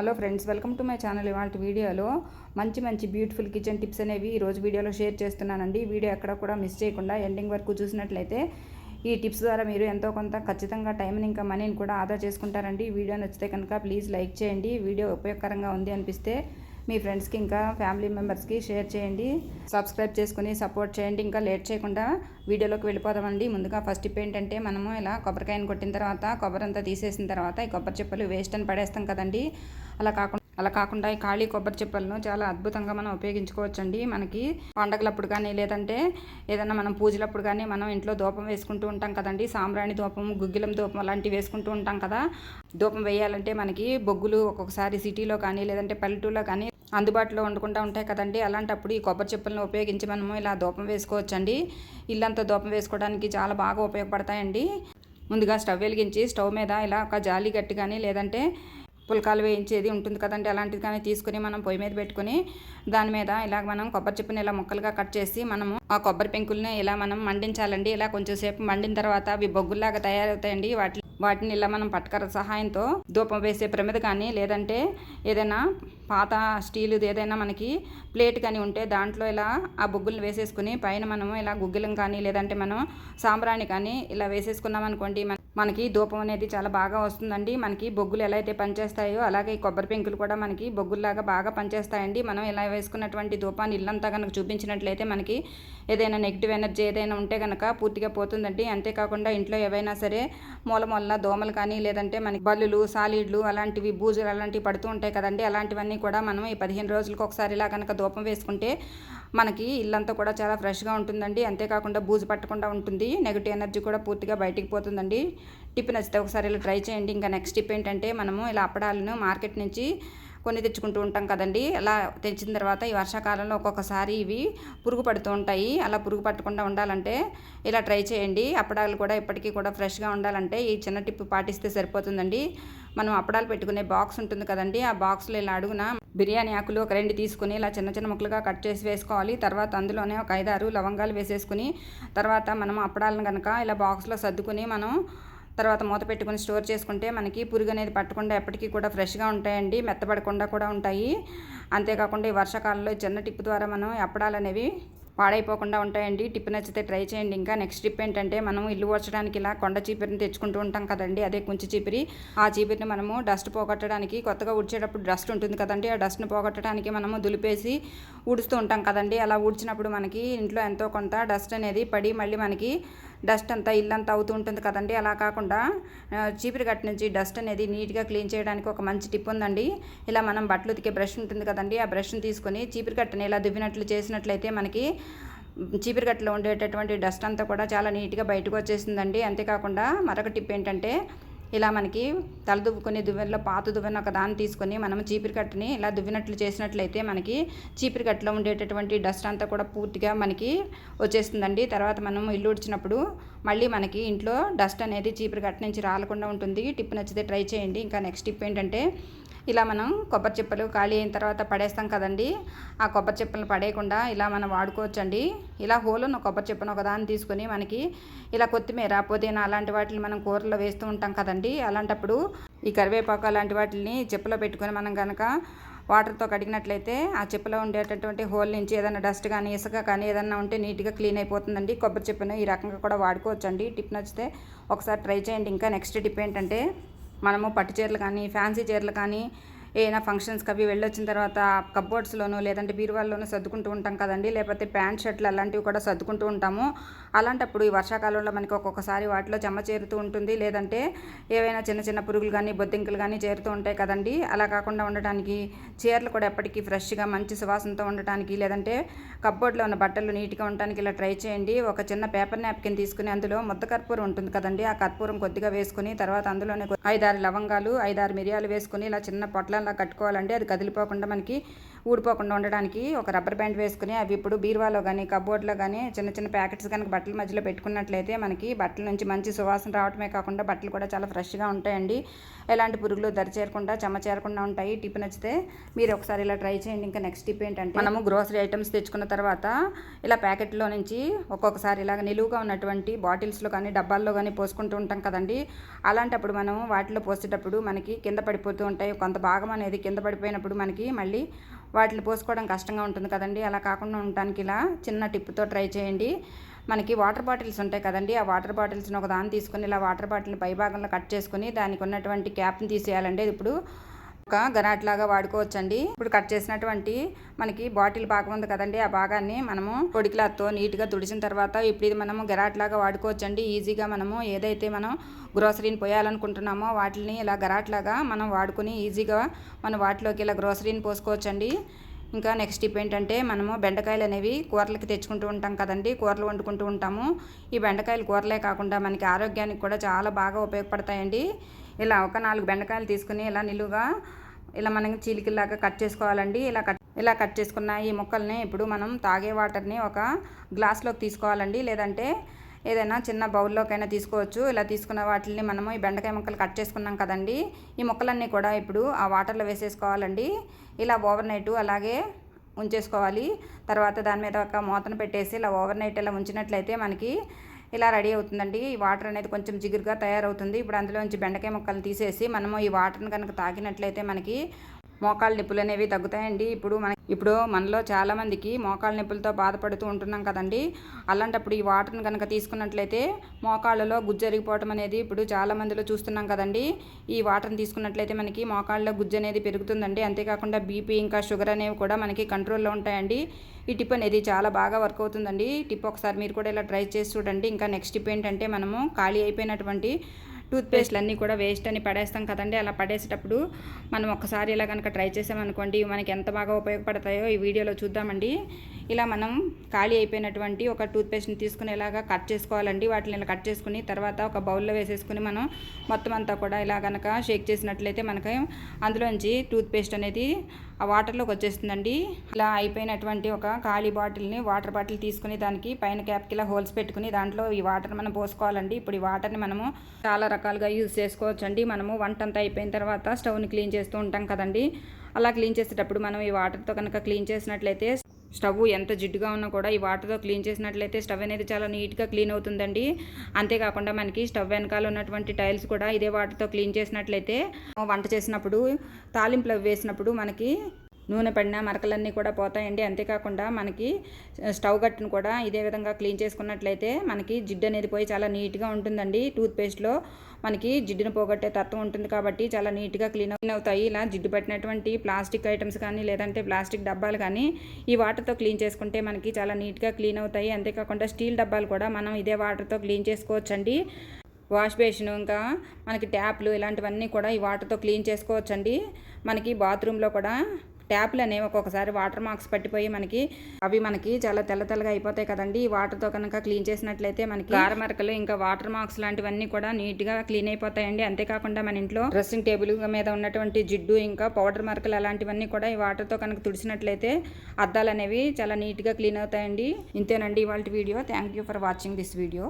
Hello friends welcome to my channel ఇవాళ వీడియోలో మంచి మంచి బ్యూటిఫుల్ కిచెన్ టిప్స్ అనేవి ఈరోజు వీడియోలో షేర్ చేస్తున్నానండి. వీడియో ఎక్కడ కూడా మిస్ చేయకుండా ఎండింగ్ వరకు చూసినట్లయితే ఈ టిప్స్ ద్వారా మీరు ఎంతో కొంత ఖచ్చితంగా టైంని ఇంకా మనీని కూడా ఆదా చేసుకుంటారండి. వీడియో నచ్చితే కనుక ప్లీజ్ లైక్ చేయండి. వీడియో ఉపయోగకరంగా ఉంది అనిపిస్తే మీ ఫ్రెండ్స్కి ఇంకా ఫ్యామిలీ మెంబర్స్కి షేర్ చేయండి. సబ్స్క్రైబ్ చేసుకుని సపోర్ట్ చేయండి. ఇంకా లేట్ చేయకుండా వీడియోలోకి వెళ్ళిపోదామండి. ముందుగా ఫస్ట్ టిప్ ఏంటంటే మనము ఇలా కొబ్బరికాయను కొట్టిన తర్వాత కొబ్బరి అంతా తీసేసిన తర్వాత ఈ కొబ్బరి చెప్పలు వేస్ట్ అని పడేస్తాం కదండి. అలా కాకుండా అలా కాకుండా ఈ ఖాళీ కొబ్బరి చెప్పలను చాలా అద్భుతంగా మనం ఉపయోగించుకోవచ్చండి. మనకి పండగలప్పుడు కానీ లేదంటే ఏదైనా మనం పూజలప్పుడు కానీ మనం ఇంట్లో దూపం వేసుకుంటూ ఉంటాం కదండి. సాంబ్రాణి దూపం గుగ్గిలం దూపం అలాంటివి వేసుకుంటూ ఉంటాం కదా. దూపం వేయాలంటే మనకి బొగ్గులు ఒక్కొక్కసారి సిటీలో కానీ లేదంటే పల్లెటూరులో కానీ అందుబాటులో ఉండకుండా ఉంటాయి కదండి. అలాంటప్పుడు ఈ కొబ్బరి చెప్పులను ఉపయోగించి మనము ఇలా దూపం వేసుకోవచ్చండి. ఇల్లంతా దూపం వేసుకోవడానికి చాలా బాగా ఉపయోగపడతాయండి. ముందుగా స్టవ్ వెలిగించి స్టవ్ మీద ఇలా ఒక జాలి గట్టి కానీ లేదంటే పుల్కాలు వేయించేది ఉంటుంది కదండి అలాంటిది కానీ తీసుకుని మనం పొయ్యి మీద పెట్టుకుని దాని మీద ఇలా మనం కొబ్బరి చెప్పుని ఇలా ముక్కలుగా కట్ చేసి మనము ఆ కొబ్బరి పెంకుల్ని ఇలా మనం మండించాలండి. ఇలా కొంచెం సేపు మండిన తర్వాత అవి బొగ్గుల్లాగా తయారవుతాయండి. వాటి వాటిని ఇలా మనం పట్టుకర సహాయంతో ధూపం వేసే ప్రమిద కానీ లేదంటే ఏదైనా పాత స్టీలు ఏదైనా మనకి ప్లేట్ కానీ ఉంటే దాంట్లో ఇలా ఆ బొగ్గులను వేసేసుకుని పైన మనము ఇలా గుగ్గిలం కానీ లేదంటే మనం సాంబ్రాణి కానీ ఇలా వేసేసుకున్నాం అనుకోండి మనకి ధూపం అనేది చాలా బాగా వస్తుందండి. మనకి బొగ్గులు ఎలా అయితే పనిచేస్తాయో అలాగే ఈ కొబ్బరి పెంకులు కూడా మనకి బొగ్గుల్లాగా బాగా పనిచేస్తాయండి. మనం ఇలా వేసుకున్నటువంటి ధూపాన్ని ఇల్లంతా కనుక చూపించినట్లయితే మనకి ఏదైనా నెగిటివ్ ఎనర్జీ ఏదైనా ఉంటే కనుక పూర్తిగా పోతుందండి. అంతేకాకుండా ఇంట్లో ఏవైనా సరే మూల మూల దోమలు కానీ లేదంటే మనకి బల్లులు సాలిడ్లు అలాంటివి బూజులు అలాంటివి పడుతూ ఉంటాయి కదండి. అలాంటివన్నీ కూడా మనం ఈ పదిహేను రోజులకు ఒకసారి ఇలా కనుక ధూపం వేసుకుంటే మనకి ఇల్లంతా కూడా చాలా ఫ్రెష్గా ఉంటుందండి. అంతేకాకుండా బూజు పట్టకుండా ఉంటుంది. నెగిటివ్ ఎనర్జీ కూడా పూర్తిగా బయటికి పోతుందండి. టిప్ నచ్చితే ఒకసారి ఇలా ట్రై చేయండి. ఇంకా నెక్స్ట్ టిప్ ఏంటంటే మనము ఇలా అప్పడాలను మార్కెట్ నుంచి కొన్ని తెచ్చుకుంటూ ఉంటాం కదండి. అలా తెచ్చిన తర్వాత ఈ వర్షాకాలంలో ఒక్కొక్కసారి ఇవి పురుగు పడుతూ ఉంటాయి. అలా పురుగు పట్టకుండా ఉండాలంటే ఇలా ట్రై చేయండి. అప్పడాలు కూడా ఇప్పటికీ కూడా ఫ్రెష్గా ఉండాలంటే ఈ చిన్న టిప్ పాటిస్తే సరిపోతుందండి. మనం అప్పడాలు పెట్టుకునే బాక్స్ ఉంటుంది కదండి. ఆ బాక్స్లో ఇలా అడుగున బిర్యానీ ఆకులు ఒక రెండు తీసుకుని ఇలా చిన్న చిన్న ముక్కలుగా కట్ చేసి వేసుకోవాలి. తర్వాత అందులోనే ఒక ఐదారు లవంగాలు వేసేసుకుని తర్వాత మనం అప్పడాలను కనుక ఇలా బాక్స్లో సర్దుకుని మనం తర్వాత మూత పెట్టుకుని స్టోర్ చేసుకుంటే మనకి పురుగు అనేది పట్టకుండా ఎప్పటికీ కూడా ఫ్రెష్గా ఉంటాయండి. మెత్తపడకుండా కూడా ఉంటాయి. అంతేకాకుండా ఈ వర్షాకాలంలో చిన్న టిప్ ద్వారా మనం అప్పడాలు అనేవి పాడైపోకుండా ఉంటాయండి. టిప్ నచ్చితే ట్రై చేయండి. ఇంకా నెక్స్ట్ టిప్ ఏంటంటే మనం ఇల్లు వచ్చడానికి ఇలా కొండ చీపిరిని తెచ్చుకుంటూ ఉంటాం కదండి. అదే కుంచి చీపిరి. ఆ చీపిరిని మనము డస్ట్ పోగొట్టడానికి కొత్తగా ఉడిచేటప్పుడు డస్ట్ ఉంటుంది కదండి. ఆ డస్ట్ని పోగొట్టడానికి మనము దులిపేసి ఊడుస్తూ ఉంటాం కదండి. అలా ఉడిచినప్పుడు మనకి ఇంట్లో ఎంతో కొంత డస్ట్ అనేది పడి మళ్ళీ మనకి డస్ట్ అంతా ఇల్లంతా అవుతూ ఉంటుంది కదండి. అలా కాకుండా చీపురు గట్ట నుంచి డస్ట్ అనేది నీట్గా క్లీన్ చేయడానికి ఒక మంచి టిప్ ఉందండి. ఇలా మనం బట్టలు ఉతికే బ్రష్ ఉంటుంది కదండి. ఆ బ్రష్ని తీసుకొని చీపురు కట్టని ఇలా దువ్వినట్లు చేసినట్లయితే మనకి చీపురు గట్టలో ఉండేటటువంటి డస్ట్ అంతా కూడా చాలా నీట్గా బయటకు వచ్చేసిందండి. అంతేకాకుండా మరొక టిప్ ఏంటంటే ఇలా మనకి తల దువ్వుకొని దువ్వెనలో పాత దువ్వెన ఒక దాన్ని తీసుకొని మనం చీపిరి కట్టుని ఇలా దువ్వినట్లు చేసినట్లయితే మనకి చీపిరి కట్టులో ఉండేటటువంటి డస్ట్ అంతా కూడా పూర్తిగా మనకి వచ్చేస్తుందండి. తర్వాత మనం ఇల్లు ఉడిచినప్పుడు మళ్ళీ మనకి ఇంట్లో డస్ట్ అనేది చీపిరి కట్ట నుంచి రాలకుండా ఉంటుంది. టిప్ నచ్చితే ట్రై చేయండి. ఇంకా నెక్స్ట్ టిప్ ఏంటంటే ఇలా మనం కొబ్బరి చిప్పలు ఖాళీ అయిన తర్వాత పడేస్తాం కదండి. ఆ కొబ్బరి చిప్పలు పడేయకుండా ఇలా మనం వాడుకోవచ్చండి. ఇలా హోల్ ఉన్న కొబ్బరి చిప్పను ఒకదాన్ని తీసుకొని మనకి ఇలా కొత్తిమీర పుదీనా అలాంటి వాటిని మనం కూరలో వేస్తూ ఉంటాం కదండి. అలాంటప్పుడు ఈ కరివేపాకు అలాంటి వాటిని చెప్పులో పెట్టుకొని మనం కనుక వాటర్తో కడిగినట్లయితే ఆ చెప్పులో ఉండేటటువంటి హోల్ నుంచి ఏదైనా డస్ట్ కానీ ఇసుక కానీ ఏదైనా ఉంటే నీట్గా క్లీన్ అయిపోతుందండి. కొబ్బరి చెప్పును ఈ రకంగా కూడా వాడుకోవచ్చండి. టిప్ నచ్చితే ఒకసారి ట్రై చేయండి. ఇంకా నెక్స్ట్ టిప్ ఏంటంటే మనము పట్టు చీరలు కానీ ఫ్యాన్సీ చీరలు కానీ ఏదైనా ఫంక్షన్స్కి అవి వెళ్ళొచ్చిన తర్వాత కబ్బోర్డ్స్లోనూ లేదంటే బీరువాల్లోనూ సర్దుకుంటూ ఉంటాం కదండి. లేకపోతే ప్యాంట్ షర్ట్లు అలాంటివి కూడా సర్దుకుంటూ ఉంటాము. అలాంటప్పుడు ఈ వర్షాకాలంలో మనకి ఒక్కొక్కసారి వాటిలో చెమ్మ చేరుతూ ఉంటుంది. లేదంటే ఏవైనా చిన్న చిన్న పురుగులు కానీ బొద్దింకలు కానీ చేరుతూ ఉంటాయి కదండి. అలా కాకుండా ఉండటానికి చీరలు కూడా ఎప్పటికీ ఫ్రెష్గా మంచి సువాసనతో ఉండటానికి లేదంటే కబ్బోర్డ్లో ఉన్న బట్టలు నీట్గా ఉండటానికి ఇలా ట్రై చేయండి. ఒక చిన్న పేపర్ నాప్కిన్ తీసుకుని అందులో ముద్ద కర్పూరం ఉంటుంది కదండి. ఆ కర్పూరం కొద్దిగా వేసుకుని తర్వాత అందులోనే ఐదారు లవంగాలు ఐదారు మిరియాలు వేసుకుని ఇలా చిన్న పొట్ల అలా కట్టుకోవాలండి అది కదిలిపోకుండా మనకి ఊడిపోకుండా ఉండడానికి ఒక రబ్బర్ బ్యాండ్ వేసుకుని అవి ఇప్పుడు బీరువాలో కానీ కబోర్డ్లో కానీ చిన్న చిన్న ప్యాకెట్స్ కనుక బట్టల మధ్యలో పెట్టుకున్నట్లయితే మనకి బట్టల నుంచి మంచి సువాసన రావటమే కాకుండా బట్టలు కూడా చాలా ఫ్రెష్గా ఉంటాయండి. ఎలాంటి పురుగులు దరి చేరకుండా చెమ్మ చేరకుండా ఉంటాయి. టిప్ నచ్చితే మీరు ఒకసారి ఇలా ట్రై చేయండి. ఇంకా నెక్స్ట్ టిప్ ఏంటంటే మనము గ్రోసరీ ఐటమ్స్ తెచ్చుకున్న తర్వాత ఇలా ప్యాకెట్లో నుంచి ఒక్కొక్కసారి ఇలాగ నిలువుగా ఉన్నటువంటి బాటిల్స్లో కానీ డబ్బాల్లో కానీ పోసుకుంటూ ఉంటాం కదండి. అలాంటప్పుడు మనం వాటిలో పోసేటప్పుడు మనకి కింద పడిపోతూ ఉంటాయి. కొంత భాగం అనేది కింద పడిపోయినప్పుడు మనకి మళ్ళీ వాటిని పోసుకోవడం కష్టంగా ఉంటుంది కదండి. అలా కాకుండా ఉండటానికి ఇలా చిన్న టిప్తో ట్రై చేయండి. మనకి వాటర్ బాటిల్స్ ఉంటాయి కదండి. ఆ వాటర్ బాటిల్స్ని ఒక దాన్ని తీసుకుని ఇలా వాటర్ బాటిల్ని పైభాగంలో కట్ చేసుకుని దానికి ఉన్నటువంటి క్యాప్ని తీసేయాలండి. ఇప్పుడు ఒక గరాట్ లాగా వాడుకోవచ్చండి. ఇప్పుడు కట్ చేసినటువంటి మనకి బాటిల్ పాకం ఉంది కదండి ఆ భాగాన్ని మనము పొడి క్లాత్తో నీట్గా తుడిచిన తర్వాత ఇప్పుడు ఇది మనము గరాట్ లాగా వాడుకోవచ్చండి. ఈజీగా మనము ఏదైతే మనం గ్రోసరీని పోయాలనుకుంటున్నామో వాటిని ఇలా గరాట్ లాగా మనం వాడుకుని ఈజీగా మనం వాటిలోకి ఇలా గ్రోసరీని పోసుకోవచ్చండి. ఇంకా నెక్స్ట్ టిప్ ఏంటంటే మనము బెండకాయలు అనేవి కూరలకి తెచ్చుకుంటూ ఉంటాం కదండి కూరలు వండుకుంటూ ఉంటాము. ఈ బెండకాయలు కూరలే కాకుండా మనకి ఆరోగ్యానికి కూడా చాలా బాగా ఉపయోగపడతాయండి. ఇలా ఒక నాలుగు బెండకాయలు తీసుకుని ఇలా నిలువుగా ఇలా మనం చీలికల్లాగా కట్ చేసుకోవాలండి. ఇలా కట్ ఇలా కట్ చేసుకున్న ఈ ముక్కల్ని ఇప్పుడు మనం తాగే వాటర్ని ఒక గ్లాస్లోకి తీసుకోవాలండి. లేదంటే ఏదైనా చిన్న బౌల్లోకైనా తీసుకోవచ్చు. ఇలా తీసుకున్న వాటిని మనము ఈ బెండకాయ ముక్కలు కట్ చేసుకున్నాం కదండి. ఈ ముక్కలన్నీ కూడా ఇప్పుడు ఆ వాటర్లో వేసేసుకోవాలండి. ఇలా ఓవర్ నైట్ అలాగే ఉంచేసుకోవాలి. తర్వాత దాని మీద ఒక మూతను పెట్టేసి ఇలా ఓవర్ నైట్ ఇలా ఉంచినట్లయితే మనకి ఇలా రెడీ అవుతుందండి. ఈ వాటర్ అనేది కొంచెం జిగురుగా తయారవుతుంది. ఇప్పుడు అందులోంచి బెండకాయ ముక్కలు తీసేసి మనము ఈ వాటర్ని కనుక తాకినట్లయితే మనకి మోకాళ్ళ నొప్పులు అనేవి తగ్గుతాయండి. ఇప్పుడు మన ఇప్పుడు మనలో చాలామందికి మోకాళ్ళ నొప్పులతో బాధపడుతూ ఉంటున్నాం కదండి. అలాంటప్పుడు ఈ వాటర్ని కనుక తీసుకున్నట్లయితే మోకాళ్ళలో గుజ్జరిగిపోవటం అనేది ఇప్పుడు చాలా మందిలో చూస్తున్నాం కదండి. ఈ వాటర్ని తీసుకున్నట్లయితే మనకి మోకాళ్ళలో గుజ్జు అనేది పెరుగుతుందండి. అంతేకాకుండా బీపీ ఇంకా షుగర్ అనేవి కూడా మనకి కంట్రోల్లో ఉంటాయండి. ఈ టిప్ అనేది చాలా బాగా వర్క్ అవుతుందండి. టిప్ ఒకసారి మీరు కూడా ఇలా ట్రై చేసి చూడండి. ఇంకా నెక్స్ట్ టిప్ ఏంటంటే మనము ఖాళీ అయిపోయినటువంటి టూత్పేస్ట్లు అన్నీ కూడా వేస్ట్ అని పడేస్తాం కదండి. అలా పడేసేటప్పుడు మనం ఒకసారి ఇలా కనుక ట్రై చేసామనుకోండి మనకి ఎంత బాగా ఉపయోగపడతాయో ఈ వీడియోలో చూద్దామండి. ఇలా మనం ఖాళీ అయిపోయినటువంటి ఒక టూత్పేస్ట్ని తీసుకుని ఇలాగా కట్ చేసుకోవాలండి. వాటిని ఇలా కట్ చేసుకుని తర్వాత ఒక బౌల్లో వేసేసుకుని మనం మొత్తం అంతా కూడా ఇలా కనుక షేక్ చేసినట్లయితే మనకి అందులోంచి టూత్పేస్ట్ అనేది ఆ వాటర్లోకి వచ్చేస్తుందండి. ఇలా అయిపోయినటువంటి ఒక ఖాళీ బాటిల్ని వాటర్ బాటిల్ తీసుకుని దానికి పైన క్యాప్కి ఇలా హోల్స్ పెట్టుకుని దాంట్లో ఈ వాటర్ మనం పోసుకోవాలండి. ఇప్పుడు ఈ వాటర్ని మనము చాలా రకాలుగా యూజ్ చేసుకోవచ్చు అండి మనము వంట అంతా అయిపోయిన తర్వాత స్టవ్ని క్లీన్ చేస్తూ ఉంటాం కదండి. అలా క్లీన్ చేసేటప్పుడు మనం ఈ వాటర్తో కనుక క్లీన్ చేసినట్లయితే స్టవ్ ఎంత జిడ్డుగా ఉన్నా కూడా ఈ వాటర్తో క్లీన్ చేసినట్లయితే స్టవ్ అనేది చాలా నీట్గా క్లీన్ అవుతుందండి. అంతేకాకుండా మనకి స్టవ్ వెనకాల ఉన్నటువంటి టైల్స్ కూడా ఇదే వాటర్తో క్లీన్ చేసినట్లయితే వంట చేసినప్పుడు తాలింపులు వేసినప్పుడు మనకి నూనె పడిన మరకలన్నీ కూడా పోతాయండి. అంతేకాకుండా మనకి స్టవ్ గట్టును కూడా ఇదే విధంగా క్లీన్ చేసుకున్నట్లయితే మనకి జిడ్డు అనేది పోయి చాలా నీట్గా ఉంటుందండి. టూత్పేస్ట్లో మనకి జిడ్డును పోగొట్టే తత్వం ఉంటుంది కాబట్టి చాలా నీట్గా క్లీన్ క్లీన్ అవుతాయి. ఇలా జిడ్డు పట్టినటువంటి ప్లాస్టిక్ ఐటమ్స్ కానీ లేదంటే ప్లాస్టిక్ డబ్బాలు కానీ ఈ వాటర్తో క్లీన్ చేసుకుంటే మనకి చాలా నీట్గా క్లీన్ అవుతాయి. అంతేకాకుండా స్టీల్ డబ్బాలు కూడా మనం ఇదే వాటర్తో క్లీన్ చేసుకోవచ్చండి. వాష్ బేసిన్ ఇంకా మనకి ట్యాప్లు ఇలాంటివన్నీ కూడా ఈ వాటర్తో క్లీన్ చేసుకోవచ్చండి. మనకి బాత్రూంలో కూడా ట్యాప్లు అనేవి ఒక్కొక్కసారి వాటర్ మార్క్స్ పట్టిపోయి మనకి అవి మనకి చాలా తెల్ల తెల్లగా అయిపోతాయి కదండి. ఈ వాటర్తో కనుక క్లీన్ చేసినట్లయితే మనకి కారమరకలు ఇంకా వాటర్ మార్క్స్ లాంటివన్నీ కూడా నీట్గా క్లీన్ అయిపోతాయండి. అంతేకాకుండా మన ఇంట్లో డ్రెస్సింగ్ టేబుల్ మీద ఉన్నటువంటి జిడ్డు ఇంకా పౌడర్ మరకలు అలాంటివన్నీ కూడా ఈ వాటర్తో కనుక తుడిచినట్లయితే అద్దాలు అనేవి చాలా నీట్గా క్లీన్ అవుతాయండి. ఇంతేనండి ఇవాళ video. Thank you for watching this video.